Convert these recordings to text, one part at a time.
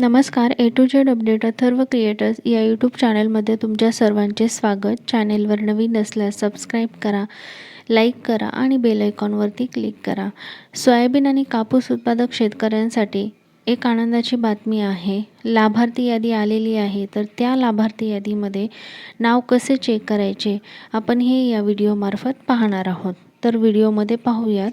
नमस्कार A to Z update Atharva creators या YouTube चॅनलमध्ये तुमच्या सर्वांचे स्वागत. चॅनेलवर नवीन असल्यास सबस्क्राईब करा लाईक करा आणि बेल आयकॉनवरती क्लिक करा. सोयाबीन आणि कापूस उत्पादक शेतकऱ्यांसाठी एक आनंदाची बातमी आहे. लाभार्थी यादी आलेली आहे तर त्या लाभार्थी यादीमध्ये नाव कसे चेक करायचे? आपण हे या व्हिडिओमार्फत पाहणार आहोत. तर व्हिडिओमध्ये पाहूयात.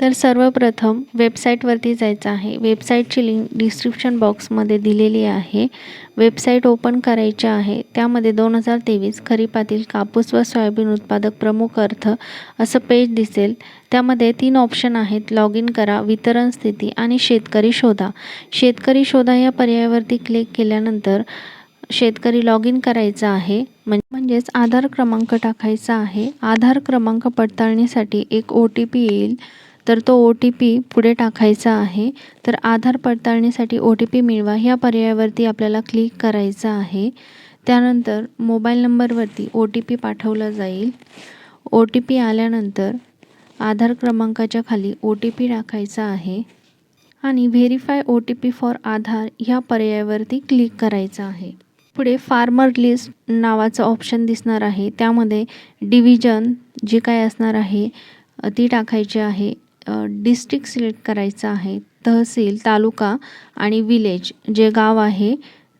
तर सर्वप्रथम वेबसाईटवरती जायचं आहे. वेबसाईटची लिंक डिस्क्रिप्शन बॉक्समध्ये दिलेली आहे. वेबसाईट ओपन करायची आहे. त्यामध्ये दोन हजार तेवीस खरीपातील कापूस व सोयाबीन उत्पादक प्रमुख अर्थ असं पेज दिसेल. त्यामध्ये तीन ऑप्शन आहेत. लॉग इन करा वितरण स्थिती आणि शेतकरी शोधा. शेतकरी शोधा या पर्यायावरती क्लिक केल्यानंतर शेतकरी लॉग इन करायचा आहे. म्हणजेच आधार क्रमांक टाकायचा आहे. आधार क्रमांक पडताळणीसाठी एक ओ टी पी येईल. तर तो ओ टी पी पुढे टाकायचा आहे. तर आधार पडताळणीसाठी ओ टी पी मिळवा ह्या पर्यायावरती आपल्याला क्लिक करायचं आहे. त्यानंतर मोबाईल नंबरवरती ओ टी पी पाठवला जाईल. ओ टी पी आल्यानंतर आधार क्रमांकाच्या खाली ओ टी पी टाकायचा आहे आणि verify O T P for Aadhaar ह्या पर्यायावरती क्लिक करायचं आहे. पुढे फार्मर लिस्ट नावाचं ऑप्शन दिसणार आहे. त्यामध्ये डिव्हिजन जे काय असणार आहे ती टाकायची आहे. डिस्ट्रिक्ट सिलेक्ट करायचं आहे तहसील तालुका आणि विलेज जे गाव आहे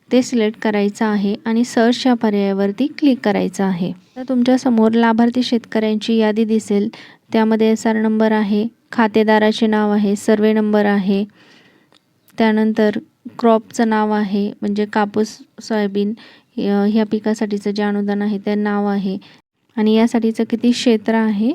ते सिलेक्ट करायचं आहे आणि सर्च या पर्यायावरती क्लिक करायचं आहे. तर तुमच्यासमोर लाभार्थी शेतकऱ्यांची यादी दिसेल. त्यामध्ये एस आर नंबर आहे खातेदाराचे नाव आहे सर्वे नंबर आहे. त्यानंतर क्रॉपचं नाव आहे म्हणजे कापूस सोयाबीन ह्या ह्या पिकासाठीचं जे अनुदान आहे ते नाव आहे. आणि यासाठीचं किती क्षेत्र आहे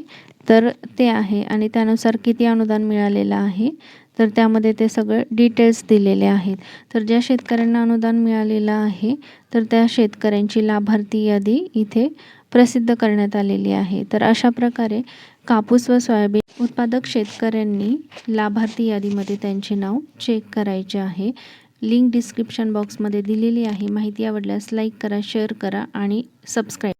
तर ते आहे आणि त्यानुसार किती अनुदान मिळालेलं आहे. तर त्यामध्ये ते सगळं डिटेल्स दिलेले आहेत. तर ज्या शेतकऱ्यांना अनुदान मिळालेलं आहे तर त्या शेतकऱ्यांची लाभार्थी यादी इथे प्रसिद्ध करण्यात आलेली आहे. तर अशा प्रकारे कापूस व सोयाबीन उत्पादक शेतकऱ्यांनी लाभार्थी यादीमध्ये त्यांचे नाव चेक करायचे आहे. लिंक डिस्क्रिप्शन बॉक्समध्ये दिलेली आहे. माहिती आवडल्यास लाईक करा शेअर करा आणि सबस्क्राईब